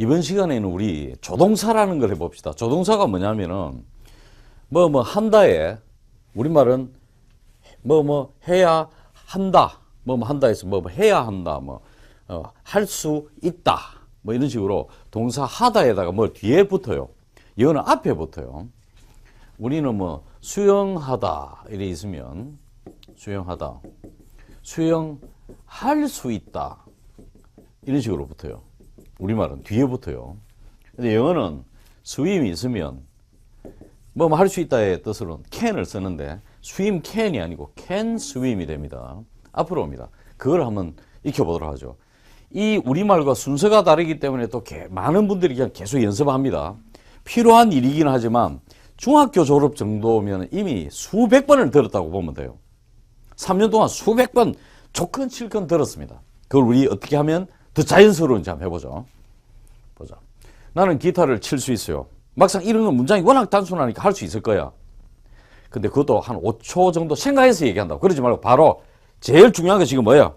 이번 시간에는 우리 조동사라는 걸 해봅시다. 조동사가 뭐냐면은 뭐 뭐 한다에 우리말은 뭐 뭐 해야 한다. 뭐 뭐 한다 해서 뭐, 뭐 해야 한다. 뭐 할수 있다. 뭐 이런 식으로 동사 하다에다가 뭐 뒤에 붙어요. 이거는 앞에 붙어요. 우리는 뭐 수영하다 이래 있으면 수영하다. 수영할 수 있다. 이런 식으로 붙어요. 우리말은 뒤에 붙어요. 근데 영어는 스윙이 있으면 뭐 할 수 있다의 뜻으로는 can을 쓰는데 swim can이 아니고 can swim이 됩니다. 앞으로 옵니다. 그걸 한번 익혀보도록 하죠. 이 우리말과 순서가 다르기 때문에 또 개- 많은 분들이 그냥 계속 연습합니다. 필요한 일이긴 하지만 중학교 졸업 정도면 이미 수백 번을 들었다고 보면 돼요. 3년 동안 수백 번 조건 칠건 들었습니다. 그걸 우리 어떻게 하면 더 자연스러운지 한번 해보죠. 보자. 나는 기타를 칠 수 있어요. 막상 이런 건 문장이 워낙 단순하니까 할 수 있을 거야. 근데 그것도 한 5초 정도 생각해서 얘기한다고. 그러지 말고 바로 제일 중요한 게 지금 뭐야?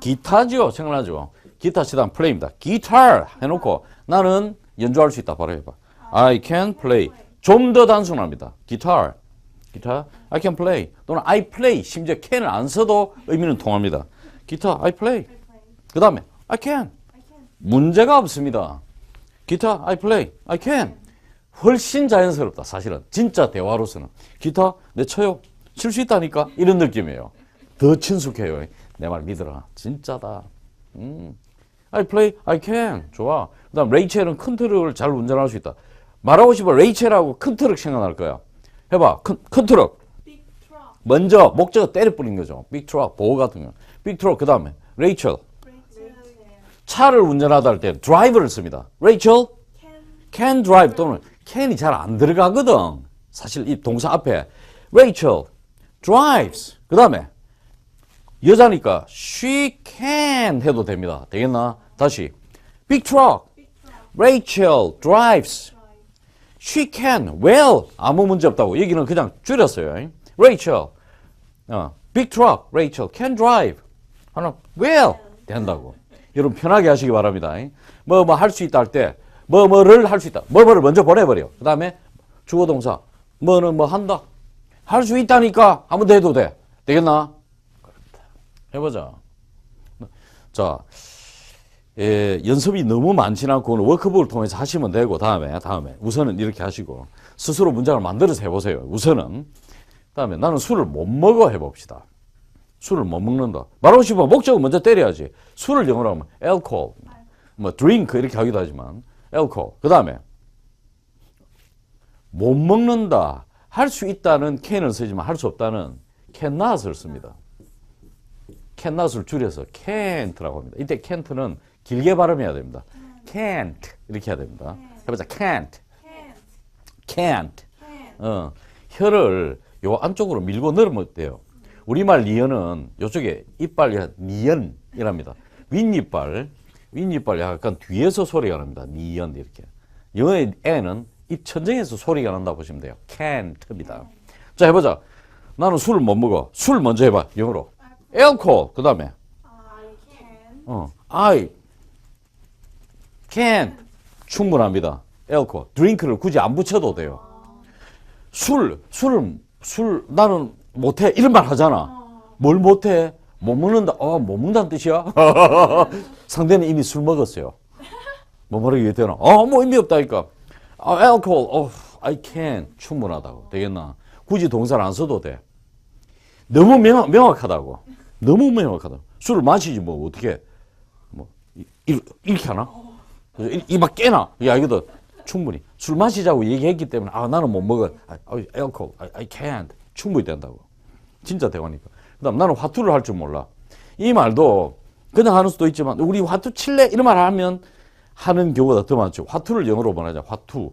기타 죠. 생각나죠? 기타 치다 플레이입니다. 기타 해놓고 나는 연주할 수 있다. 바로 해봐. I can play. 좀 더 단순합니다. 기타. 기타. I can play. 또는 I play. 심지어 can을 안 써도 의미는 통합니다. 기타. I play. 그 다음에 I can. 문제가 없습니다. 기타. I play. I can. 훨씬 자연스럽다. 사실은. 진짜 대화로서는. 기타. 내 쳐요. 칠 수 있다니까. 이런 느낌이에요. 더 친숙해요. 내 말 믿어라. 진짜다. 음. I play, I can. 좋아. 그 다음, 레이첼은 큰 트럭을 잘 운전할 수 있다. 말하고 싶어. 레이첼하고 큰 트럭 생각날 거야. 해봐. 큰, 큰 트럭. Big truck. 먼저 목적어 때려 뿌린 거죠. 빅 트럭, 보호 같은 거. 빅 트럭, 그 다음에 레이첼. Rachel. 차를 운전하다 할때 드라이브를 씁니다. Can. can drive 또는 can이 잘 안 들어가거든. 사실 이 동사 앞에 Rachel drives. 그 다음에 여자니까 she can 해도 됩니다. 되겠나? 다시 big truck. Rachel drives. She can. Well 아무 문제 없다고. 여기는 그냥 줄였어요. Rachel. 어, big truck. Rachel can drive. 하나 well 된다고. 여러분 편하게 하시기 바랍니다. 뭐 뭐 할 수 있다 할 때 뭐 뭐를 할 수 있다. 뭐 뭐를 먼저 보내버려. 그 다음에 주어 동사 뭐는 뭐 한다. 할 수 있다니까 한번 더 해도 돼. 되겠나? 해보자. 자, 예, 연습이 너무 많지는 않고 오늘 워크북을 통해서 하시면 되고 다음에 다음에 우선은 이렇게 하시고 스스로 문장을 만들어서 해보세요. 우선은 다음에 나는 술을 못 먹어 해봅시다. 술을 못 먹는다. 말하고 싶으면 목적은 먼저 때려야지. 술을 영어로 하면 alcohol, 뭐 drink 이렇게 하기도 하지만 alcohol. 그 다음에 못 먹는다. 할 수 있다는 can을 쓰지만 할 수 없다는 cannot을 씁니다. cannot을 줄여서 can't라고 합니다. 이때 can't는 길게 발음해야 됩니다. can't 이렇게 해야 됩니다. 해보자. can't, Can't. can't. Can. 어, 혀를 요 안쪽으로 밀고 늘으면 돼요. 우리말 니언은 요쪽에 이빨이 니언이랍니다. 윗이빨, 윗이빨 약간 뒤에서 소리가 납니다. 니언 이렇게. 영어의 애는 입 천정에서 소리가 난다 보시면 돼요. can't입니다. 자 해보자. 나는 술을 못 먹어. 술 먼저 해봐. 영어로. alcohol. 그 다음에. 어, I can 충분합니다. alcohol. drink를 굳이 안 붙여도 돼요. 술, 술을 술 나는 못해 이런 말 하잖아. 뭘 못해? 못 먹는다. 어, 못 먹는다는 뜻이야? 상대는 이미 술 먹었어요. 뭐 말하기 되나? 어, 뭐 의미 없다니까. 아, alcohol, 어, I can 충분하다고 되겠나? 굳이 동사를 안 써도 돼. 너무 명확, 명확하다고. 너무 명확하다. 술을 마시지 뭐 어떻게 뭐 이- 이- 이렇게 하나? 이막 깨나? 야 이거도 충분히 술 마시자고 얘기했기 때문에 아 나는 못 먹어. 아, alcohol, I, I can't 충분히 된다고. 진짜 대화니까. 그 다음 나는 화투를 할 줄 몰라. 이 말도 그냥 하는 수도 있지만 우리 화투 칠래 이런 말 하면 하는 경우가 더 많죠. 화투를 영어로 말하자. 화투.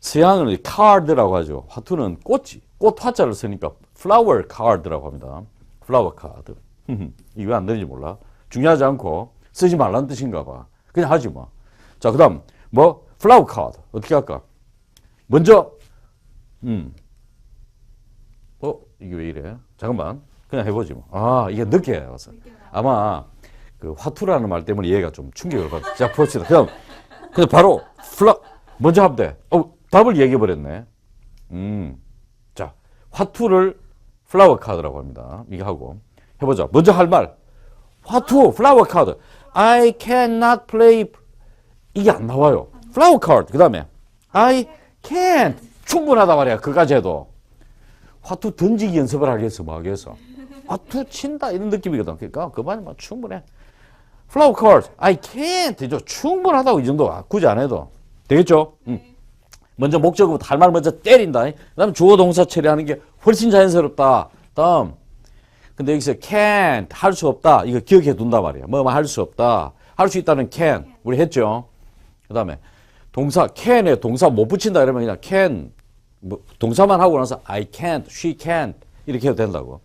서양은 card라고 하죠. 화투는 꽃이 꽃 화자를 쓰니까 flower card라고 합니다. flower card. 이거 안 되는지 몰라. 중요하지 않고 쓰지 말라는 뜻인가 봐. 그냥 하지 뭐. 자, 그 다음 뭐 flower card 어떻게 할까? 먼저 음. 어, 이게 왜 이래? 잠깐만. 그냥 해보지 뭐. 아, 이게 늦게 와서. 아마 그 화투라는 말 때문에 얘가 좀 충격을 받. 자, 봅시다. 그럼 근데 바로 플라 먼저 하면 돼. 어, 답을 얘기해 버렸네. 음. 자, 화투를 플라워 카드라고 합니다. 이게 하고 해보자. 먼저 할 말. 화투 플라워 카드. I cannot play 이게 안 나와요. 플라워 카드. 그 다음에 I can't 충분하다 말이야. 그까지 해도 화투 던지기 연습을 하겠어, 뭐 하겠어. 화투 친다 이런 느낌이거든. 그러니까 그만이면 뭐 충분해. 플라워 카드. I can't 이죠. 충분하다고 이 정도 굳이 안 해도 되겠죠? 음. 먼저 목적어부터 할말 먼저 때린다. 그 다음 주어 동사 처리하는 게 훨씬 자연스럽다. 다음. 근데 여기서 can't 할 수 없다. 이거 기억해 둔다 말이야. 뭐뭐 할 수 없다. 할 수 있다는 can 우리 했죠. 그 다음에 동사 can에 동사 못 붙인다 이러면 그냥 can 뭐 동사만 하고 나서 I can't, she can't 이렇게 해도 된다고.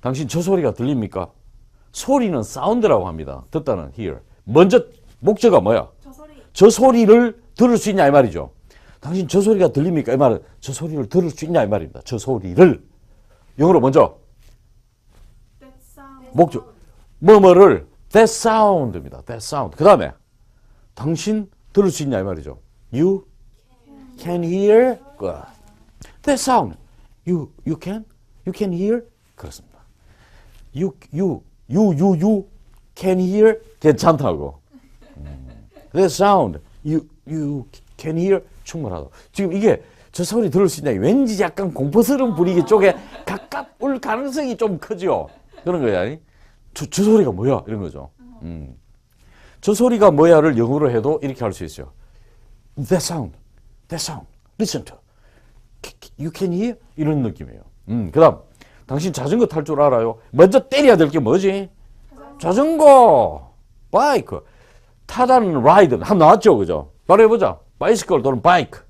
당신 저 소리가 들립니까? 소리는 사운드라고 합니다. 듣다는 hear. 먼저 목적어가 뭐야? 저 소리. 저 소리를 들을 수 있냐 이 말이죠. 당신 저 소리가 들립니까? 이 말은 저 소리를 들을 수 있냐 이 말입니다. 저 소리를 영어로 먼저. 목적 뭐뭐를 that sound입니다. that sound. 그 다음에 당신 들을 수 있냐 이 말이죠. You can hear. Good. that sound. You you can you can hear. 그렇습니다. You you you you you can hear 괜찮다고. that sound. You you can hear 충분하다. 지금 이게 저 소리 들을 수 있냐? 왠지 약간 공포스러운 분위기 쪽에 가까울 가능성이 좀 크죠. 그런 거야. 아니? 저, 저 소리가 뭐야? 이런 거죠. 음. 저 소리가 뭐야를 영어로 해도 이렇게 할 수 있어요. That sound, that sound, listen to. You can hear? 이런 느낌이에요. 음, 그 다음, 당신 자전거 탈 줄 알아요? 먼저 때려야 될 게 뭐지? 자전거, 바이크. 타다는 라이드. 한 나왔죠, 그죠? 바로 해보자. 바이스클 또는 바이크.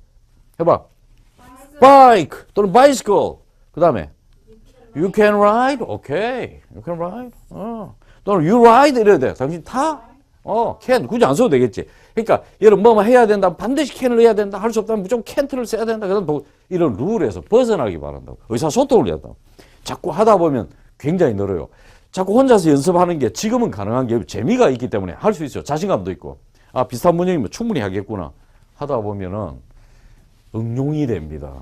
해봐. 바이크 또는 바이스클. 그 다음에 You can ride? 오케이. You can ride? 어. 또는 you ride? 이래야 돼. 당신 타? 어, can. 굳이 안 써도 되겠지. 그러니까, 얘를 뭐뭐 해야 된다. 반드시 can을 해야 된다. 할 수 없다면 무조건 can't를 써야 된다. 그런 도- 이런 룰에서 벗어나기 바란다고. 의사소통을 해야 된다. 자꾸 하다 보면 굉장히 늘어요. 자꾸 혼자서 연습하는 게 지금은 가능한 게 재미가 있기 때문에 할 수 있어요. 자신감도 있고. 아, 비슷한 문제이면 충분히 하겠구나. 하다 보면은 응용이 됩니다.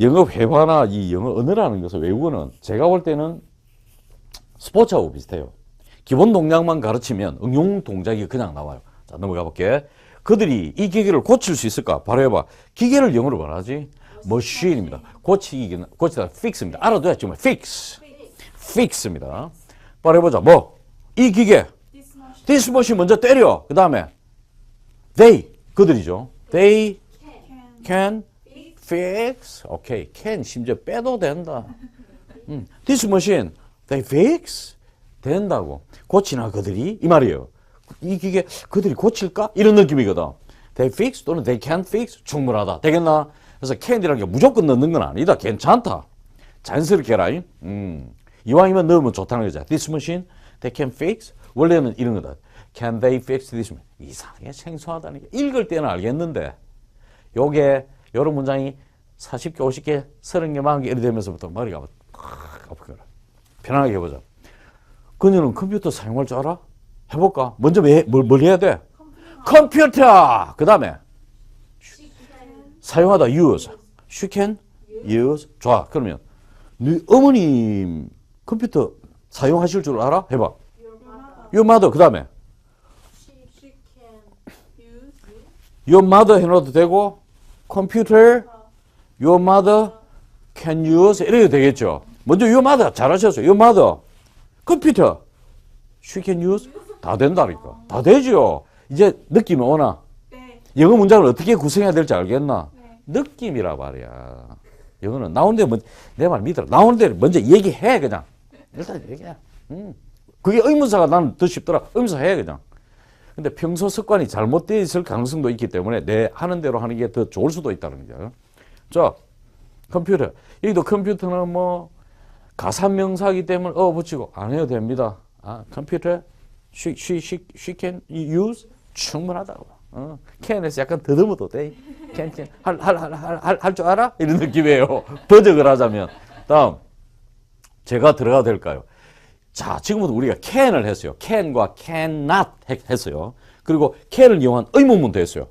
영어 회화나 이 영어 언어라는 것을 외우는 제가 볼 때는 스포츠하고 비슷해요. 기본 동작만 가르치면 응용 동작이 그냥 나와요. 자, 넘어가 볼게. 그들이 이 기계를 고칠 수 있을까? 바로 해봐. 기계를 영어로 뭐라지? machine입니다. 고치기, 고치다 fix입니다. 알아둬야 정말 fix. fix입니다. 바로 해보자. 뭐? 이 기계. This machine. 먼저 때려. 그 다음에 they. 그들이죠. they Can. fix. 오케이. can 심지어 빼도 된다. 음. This machine they fix 된다고. 고치나 그들이 이 말이에요. 이 기계 그들이 고칠까? 이런 느낌이거든. They fix 또는 they can fix 충분하다. 되겠나? 그래서 can이라는 게 무조건 넣는 건 아니다. 괜찮다. 자연스럽게 해라. 음. 이왕이면 넣으면 좋다는 거죠. This machine they can fix. 원래는 이런 거다. Can they fix this machine? 이상하게 생소하다는 게 읽을 때는 알겠는데 요게 요런 문장이 40개, 50개, 30개, 40개 이렇게 되면서부터 머리가 팍 아프거라. 편안하게 해보자. 그녀는 컴퓨터 사용할 줄 알아? 해볼까? 먼저 왜, 뭘, 뭘 해야 돼? 컴퓨터! 그 다음에 사용하다 use. She can use. 좋아. 그러면 네 어머님 컴퓨터 사용하실 줄 알아? 해봐. Your mother. 그 다음에. Your mother 해놔도 되고 컴퓨터 Your mother can use 이래도 되겠죠. 먼저 your mother 잘하셨어요. Your mother 컴퓨터 can use 다 된다니까. 다 되죠. 이제 느낌이 오나? 네. 영어 문장을 어떻게 구성해야 될지 알겠나? 네. 느낌이라 말이야. 영어는 나오는데 내말 믿어라. 나오는 대로 먼저 얘기해 그냥. 일단 얘기해. 음. 그게 의문사가 나는 더 쉽더라. 의문사 해 그냥. 근데 평소 습관이 잘못되어 있을 가능성도 있기 때문에 내 하는 대로 하는 게 더 좋을 수도 있다는 거죠. 자, 컴퓨터. 여기도 컴퓨터는 뭐 가산명사이기 때문에 어 붙이고 안 해도 됩니다. 아, 컴퓨터 she, she, she, she can use 충분하다고. 어, can에서 약간 더듬어도 돼. can, can. 할, 할, 할, 할, 할, 할 줄 알아? 이런 느낌이에요. 번역을 하자면. 다음. 제가 들어가도 될까요? 자, 지금부터 우리가 can을 했어요. can과 cannot 했- 했어요. 그리고 can을 이용한 의문문도 했어요.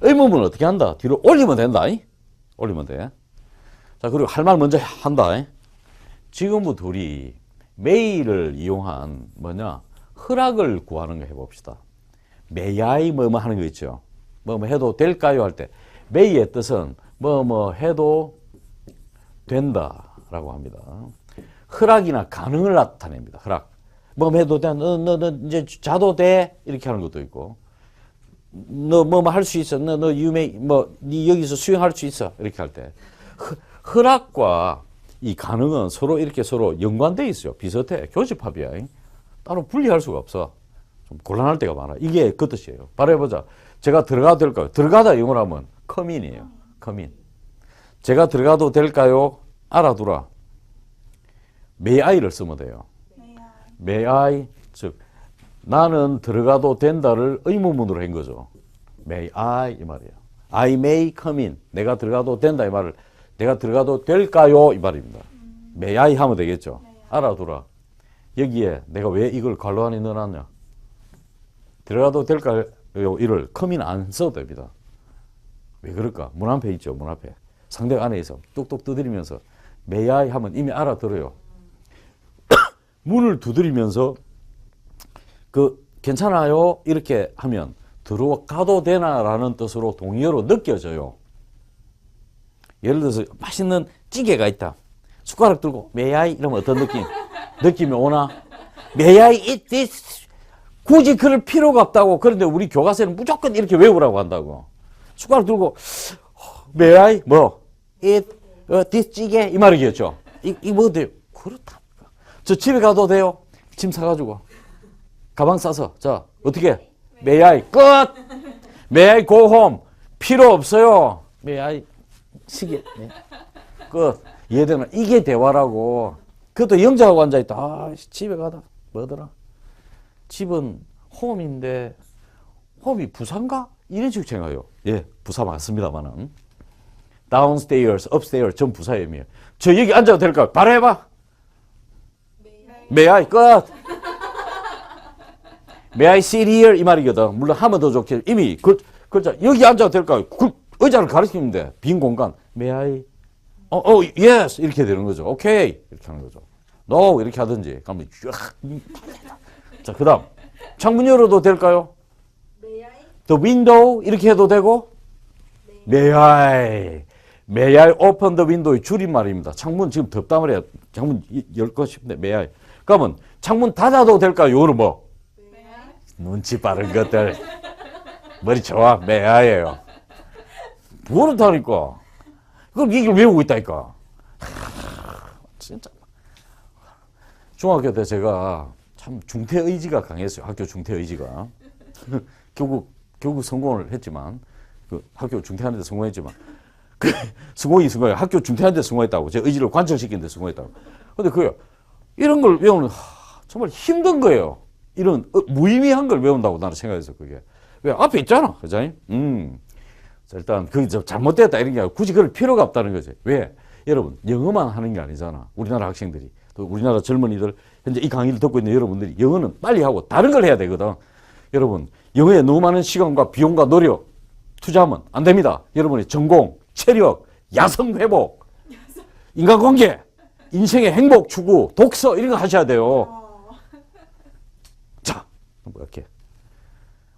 의문문은 어떻게 한다? 뒤로 올리면 된다. 이? 올리면 돼. 자, 그리고 할 말 먼저 한다. 이? 지금부터 우리 메일을 이용한 뭐냐? 허락을 구하는 거 해봅시다. I 뭐뭐 하는 거 있죠. 뭐뭐 해도 될까요? 할때 may의 뜻은 뭐뭐 해도 된다라고 합니다. 허락이나 가능을 나타냅니다. 허락. 뭐 해도 돼. 너, 너, 너 이제 자도 돼. 이렇게 하는 것도 있고. 너뭐뭐할수 있어. 너, 너 유메 뭐네 여기서 수영할 수 있어. 이렇게 할 때. 허- 허락과 이 가능은 서로 이렇게 서로 연관돼 있어요. 비슷해. 교집합이야. 따로 분리할 수가 없어. 좀 곤란할 때가 많아. 이게 그 뜻이에요. 바로 해보자. 제가 들어가도 될까요? 들어가다 영어로 하면 come in. 제가 들어가도 될까요? 알아두라. may I를 쓰면 돼요. May I, 즉 나는 들어가도 된다를 의문문으로 한 거죠. may I 이 말이에요. I may come in. 내가 들어가도 된다 이 말을 내가 들어가도 될까요? 이 말입니다. I 하면 되겠죠. 알아두라. 여기에 내가 왜 이걸 관로 안에 넣어놨냐? 들어가도 될까요? 이를 in 안 써도 됩니다. 왜 그럴까? 문 앞에 있죠. 문 앞에. 상대가 안에 있어. 뚝뚝 두드리면서 I 하면 이미 알아들어요. 문을 두드리면서 그 괜찮아요 이렇게 하면 들어가도 되나라는 뜻으로 동의어로 느껴져요. 예를 들어서 맛있는 찌개가 있다. 숟가락 들고 I 이러면 어떤 느낌? 느낌이 오나? eat this? 굳이 그럴 필요가 없다고. 그런데 우리 교과서는 무조건 이렇게 외우라고 한다고. 숟가락 들고 I 뭐 eat 어, 찌개 이 말이겠죠. 이, 이뭐 돼요? 그렇다. 저 집에 가도 돼요? 짐 사가지고. 가방 싸서. 자, 어떻게? I? 끝! Go home? 필요 없어요. I? 시계. 네. 끝. 이해되나? 이게 대화라고. 그것도 영자하고 앉아있다. 아, 씨, 집에 가다. 뭐더라? 집은 홈인데, 홈이 부산가? 이런 식으로 생각해요. 예, 부사 맞습니다만은. downstairs, upstairs, 전 부사임이에요. 저 여기 앉아도 될까요? 바로 해봐. May I? 끝. May I sit here? 이 말이거든. 물론 하면 더 좋겠 이미 글, 글자 여기 앉아도 될까요? 그, 의자를 가리키면 돼. 빈 공간. May I? 어, 어, yes. 이렇게 되는 거죠. 오케이. 이렇게 하는 거죠. No. 이렇게 하든지. 그러면 쫙. 자, 그 다음. 창문 열어도 될까요? May I? The window. 이렇게 해도 되고. May I? May I open the window의 줄임말입니다. 창문 지금 덥다 말이야. 창문 열고 싶은데 May I? 그러면 창문 닫아도 될까요? 요거는 뭐? 눈치 빠른 것들. 머리 좋아. May I예요. 모른다니까. 그럼 이걸 외우고 있다니까. 하, 진짜. 중학교 때 제가 참 중퇴 의지가 강했어요. 학교 중퇴 의지가. 결국 결국 성공을 했지만 그 학교 중퇴하는데 성공했지만 그 성공이 성공해 학교 중퇴하는데 성공했다고 제 의지를 관철시키는데 성공했다고. 근데 그요 이런 걸 외우는 하, 정말 힘든 거예요. 이런 어, 무의미한 걸 외운다고 나는 생각했어 그게. 왜 앞에 있잖아, 그죠? 음. 자, 일단 그게 좀 잘못됐다 이런 게 아니고 굳이 그럴 필요가 없다는 거지. 왜? 여러분 영어만 하는 게 아니잖아. 우리나라 학생들이 또 우리나라 젊은이들 현재 이 강의를 듣고 있는 여러분들이 영어는 빨리 하고 다른 걸 해야 되거든. 여러분 영어에 너무 많은 시간과 비용과 노력 투자하면 안 됩니다. 여러분의 전공, 체력, 야성 회복, 인간관계, 인생의 행복 추구, 독서 이런 거 하셔야 돼요. 어. 자, 뭐 이렇게.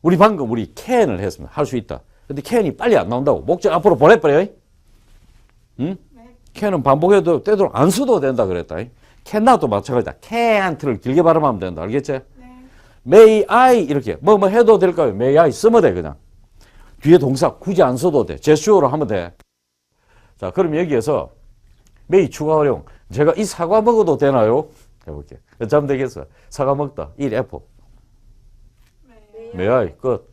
우리 방금 우리 캔을 했습니다. 할 수 있다. 근데 캔이 빨리 안 나온다고. 목적 앞으로 보내버려요. 응? 네. 캔은 반복해도 때도록 안 써도 된다 그랬다. 캔나도 마찬가지다. 캔트를 길게 발음하면 된다. 알겠지? 네. May I 이렇게 뭐뭐 해도 될까요? May I 쓰면 돼 그냥. 뒤에 동사 굳이 안 써도 돼. 제스처로 하면 돼. 자, 그럼 여기에서 may 추가 활용. 제가 이 사과 먹어도 되나요? 해볼게. 참 되겠어. 사과 먹다. 1 F. May May I 끝.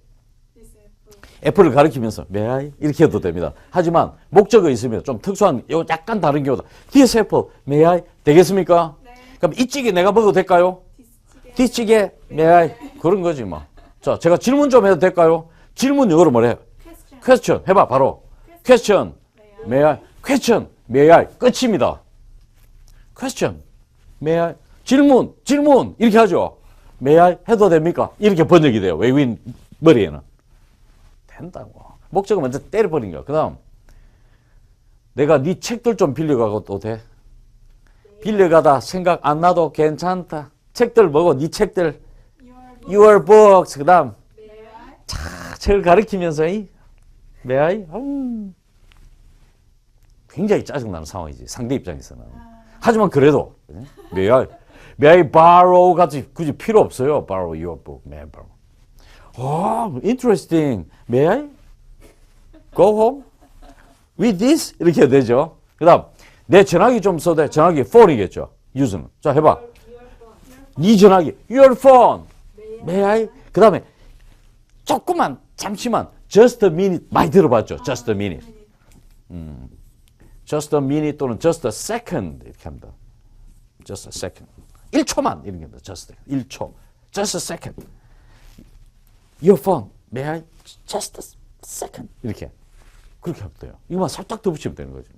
애플을 가리키면서 may I 이렇게 해도 됩니다. 하지만 목적어 있으면 좀 특수한 요 약간 다른 경우다. This apple may I 되겠습니까? 네. 그럼 이 찌개 내가 먹어도 될까요? This chicken. This 찌개 may I 그런 거지 뭐. 자, 제가 질문 좀 해도 될까요? 질문 영어로 뭐래? Question. question 해봐 바로. question May I? may I question may I 끝입니다. question may I 질문 질문 이렇게 하죠. may I 해도 됩니까? 이렇게 번역이 돼요. 외국인 머리에는 된다고. 목적은 먼저 때려버린 거야. 그 다음 내가 네 책들 좀 빌려가고 또 돼. 빌려가다 생각 안 나도 괜찮다. 책들 뭐고 네 책들 Your books 그 다음 may I? 아, 책을 가리키면서 이 매아이 음. 굉장히 짜증나는 상황이지 상대 입장에서는 하지만 그래도 매아이 매아이 borrow 같이 굳이 필요 없어요 borrow your book may I borrow 어 interesting may I go home with this 이렇게 해야 되죠 그다음 내 전화기 좀 써대 전화기 phone이겠죠 use는 자 해봐. 네 전화기 your phone may I 그 다음에 조금만 잠시만 just a minute 많이 들어봤죠 just a minute just a minute 또는 just a second 이렇게 합니다 just a second 1초만 이런 게 합니다 just 1초 just a second your phone may I just a second 이렇게 그렇게 하면 돼요 이거만 살짝 더 붙이면 되는 거죠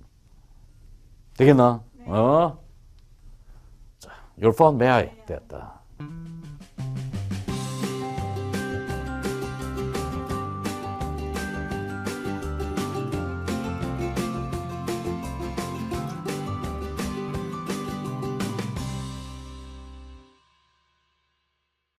되겠나? 어? 자, your phone may I 됐다